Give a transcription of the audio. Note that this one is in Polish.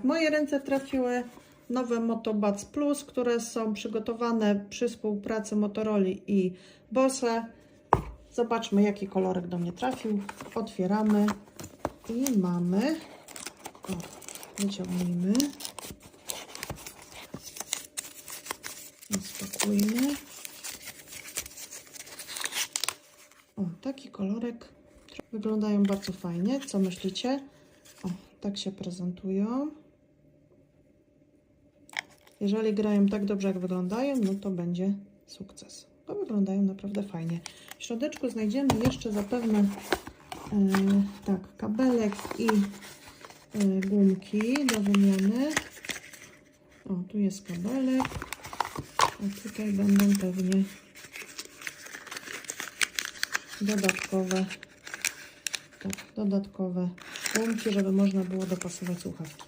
W moje ręce trafiły nowe Motobuds Plus, które są przygotowane przy współpracy Motorola i Bose. Zobaczmy, jaki kolorek do mnie trafił. Otwieramy i mamy. O, wyciągnijmy. Spokójmy. O, taki kolorek. Wyglądają bardzo fajnie. Co myślicie? O, tak się prezentują. Jeżeli grają tak dobrze, jak wyglądają, no to będzie sukces. Bo wyglądają naprawdę fajnie. W środeczku znajdziemy jeszcze zapewne e, tak, kabelek i e, gumki do wymiany. O, tu jest kabelek. A tutaj będą pewnie dodatkowe, tak, dodatkowe gumki, żeby można było dopasować słuchawki.